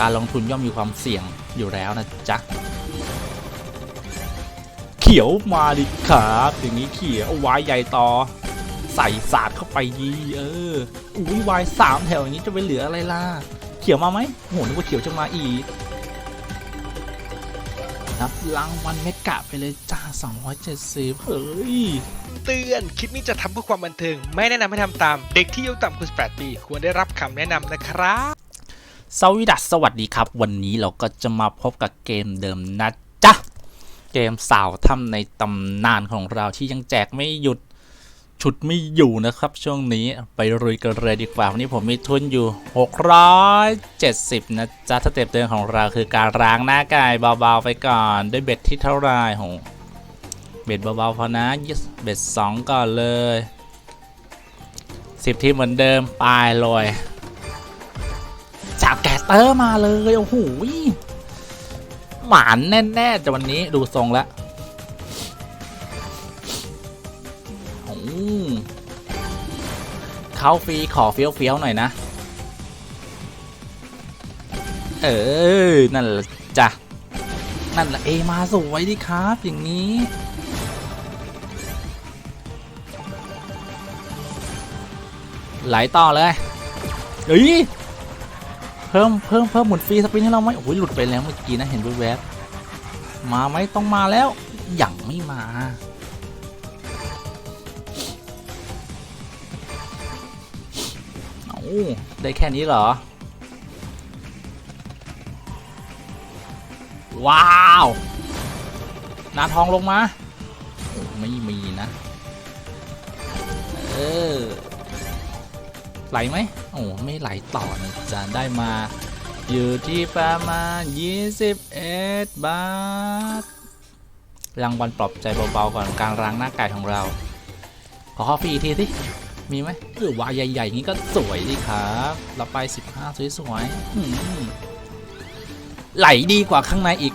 การลงทุนย่อมมีความเสี่ยงอยู่แล้วนะจ๊ะ เขียวมาดิครับอย่างนี้เขียววายใหญ่ต่อ ใส่ศาสตร์เข้าไปดีเอออุ้ยวายสามแถวอย่างนี้จะไปเหลืออะไรล่ะ เขียวมาไหมโหนึกว่าเขียวจะมาอีกรับรางวัลเมกะไปเลยจ้า 270 เฮ้ย เตือน คลิปนี้จะทำเพื่อความบันเทิง ไม่แนะนำให้ทำตาม เด็กที่อายุต่ำกว่า18ปี ควรได้รับคำแนะนำนะครับ สวีดัสสวัสดีครับ วันนี้เราก็จะมาพบกับเกมเดิมนะจ๊ะ เกมสาวถ้ำในตำนานของเราที่ยังแจกไม่หยุดฉุดไม่อยู่นะครับ ช่วงนี้ไปรุยกันเลยดีกว่า วันนี้ผมมีทุนอยู่ 670 นะจ๊ะสเต็ปเดินของเราคือการล้างหน้ากายเบาๆไปก่อน ด้วยเบ็ดที่เท่าไรโหเบ็ดเบาๆพอนะเบ็ด2ก่อนเลย 10 ทีเหมือนเดิมปลยจากแกส เตอร์มาเลยโอ้โหหมานแน่ๆแต่วันนี้ดูทรงแล้วโอ้เขาฟรีขอเฟี้ยวเฟี้ยวๆหน่อยนะ เออ นั่นแหละจ้ะ นั่นแหละเอมาสวยดิครับ อย่างนี้ไหลต่อเลยเฮ้ย เพิ่มเพิ่มเพิ่มหมุนฟรีสปินให้เราไหมโอ้ยหลุดไปแล้วเมื่อกี้นะเห็นแวบๆมาไหมต้องมาแล้วยังไม่มา เอาได้แค่นี้เหรอ ว้าว นาทองลงมา ไม่มี ไหลไหมโอ้ไม่ไหลต่อนะจ๊ะได้มาอยู่ที่ประมาณ 21 บาท รางวัลปลอบใจเบาๆก่อนการล้างหน้ากายของเรา ขอข้อฟรีอีกทีสิมีไหมหรือว่าใหญ่ๆอย่างนี้ก็สวยดีครับเราไป 15 สวยๆไหลดีกว่าข้างในอีก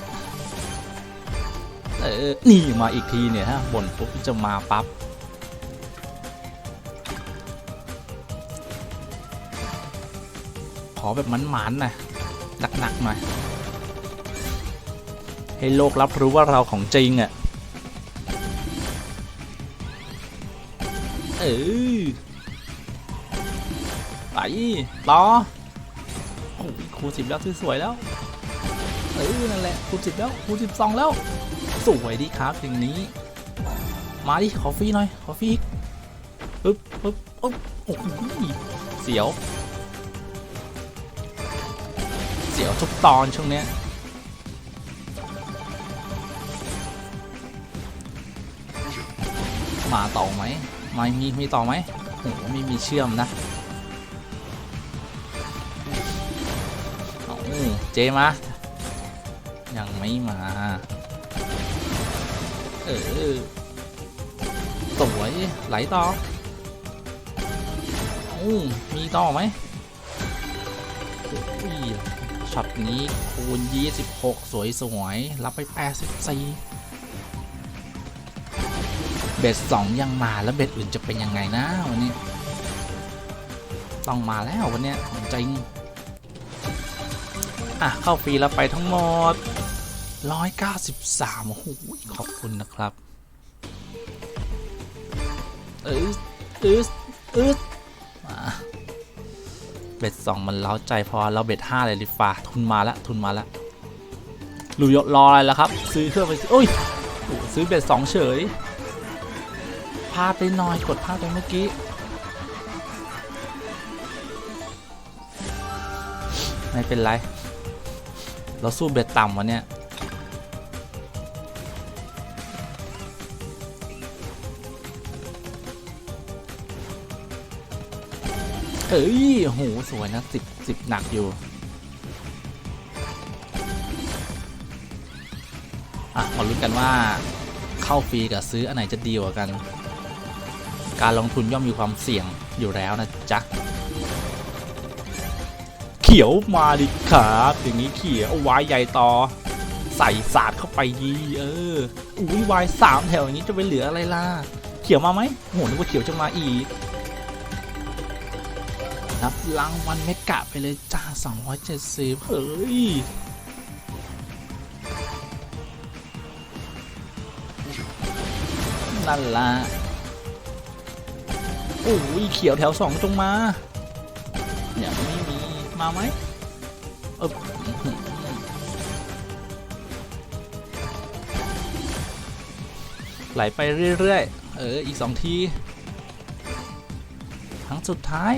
เออ นี่มาอีกทีเนี่ยฮะบนปุ๊บจะมาปั๊บ แบบมันๆหน่อยหนักๆหน่อย ให้โลกรับรู้ว่าเราของจริงอะ่ะเออไปต่อโอ้ยคูสิบแล้วสวยๆแล้วเออนั่นแหละคูสิบแล้วคูสิบสองแล้ว สวยดีครับอย่างนี้ มาดิขอฟรีหน่อยขอฟรีปึ๊บปึ๊บปึ๊บโอ้โหเสียว สียวทุกตอนช่วงเนี้ยมาต่อไหมไม่มีมีต่อไหมโอ้โหไม่มีเชื่อมนะเอาเจมา ยังไม่มา เออสวยไหลต่อโอ้มีต่อไหมโอ้ย ช็อตนี้คูณ 26 สวยสวยๆรับไป 84 เบ็ด2ยังมาแล้วเบ็ดอื่นจะเป็นยังไงนะวันนี้ ต้องมาแล้ววันนี้จริงอะ เข้าฟรีแล้วไปทั้งหมด 193โอ้โหขอบคุณนะครับ เออเออเออมา บ็ดสองมันเล้าใจพอเราเบ็ดห้าเลยลิฟ้าทุนมาแล้วทุนมาแล้วรูยรออะไรแล้วครับ ซื้อเครื่องไปโอ้ยโอ้ซื้อเบ็ดสองเฉยพลาดไปหน่อยกดพลาดไปเมื่อกี้ไม่เป็นไร เราสู้เบ็ดต่ำวันเนี้ย เอ้ยโหสวยนะสิบสิบหนักอยู่ อะมาลุ้นกันว่าเข้าฟรีกับซื้ออันไหนจะดีกว่ากัน การลงทุนย่อมมีความเสี่ยงอยู่แล้วนะจ๊ะ เขียวมาดิครับอย่างนี้เขียววายใหญ่ต่อ ใส่ศาสตร์เข้าไปดีเอออุ้ยวายสามแถวอย่างนี้จะไปเหลืออะไรล่ะ เขียวมาไหมโหนึกว่าเขียวจะมาอีก ครับรางวัลเมกะไปเลยจ้า 270 เฮ้ยนั่นละโอ้ยเขียวแถวสองจงมาเนี่ยไม่มี มาไหมเออไหลไปเรื่อย ๆ เออ อีกสองที ครั้งสุดท้าย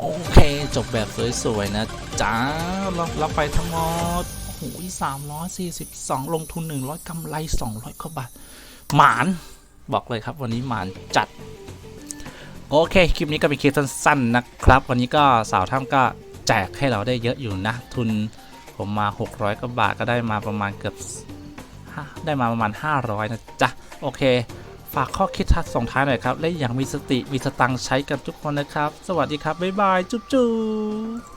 โอเค จบแบบสวยๆนะจ้าเราเราไปทั้งหมดโอ้โหสามร้อยสี่สิบสองลงทุนหนึ่งร้อยกำไรสองร้อยกว่าบาท หมานบอกเลยครับวันนี้หมานจัด โอเค คลิปนี้ก็เป็นคลิปสั้นๆนะครับ วันนี้ก็สาวถ้ำก็แจกให้เราได้เยอะอยู่นะ ทุนผมมา 600กว่าบาทก็ได้มาประมาณเกือบได้มาประมาณ 500 นะจ๊ะ โอเค ฝากข้อคิดทักส่งท้ายหน่อยครับ และอย่างมีสติมีสตังค์ใช้กันทุกคนนะครับ สวัสดีครับ บ๊ายบาย จุ๊บจุ๊บ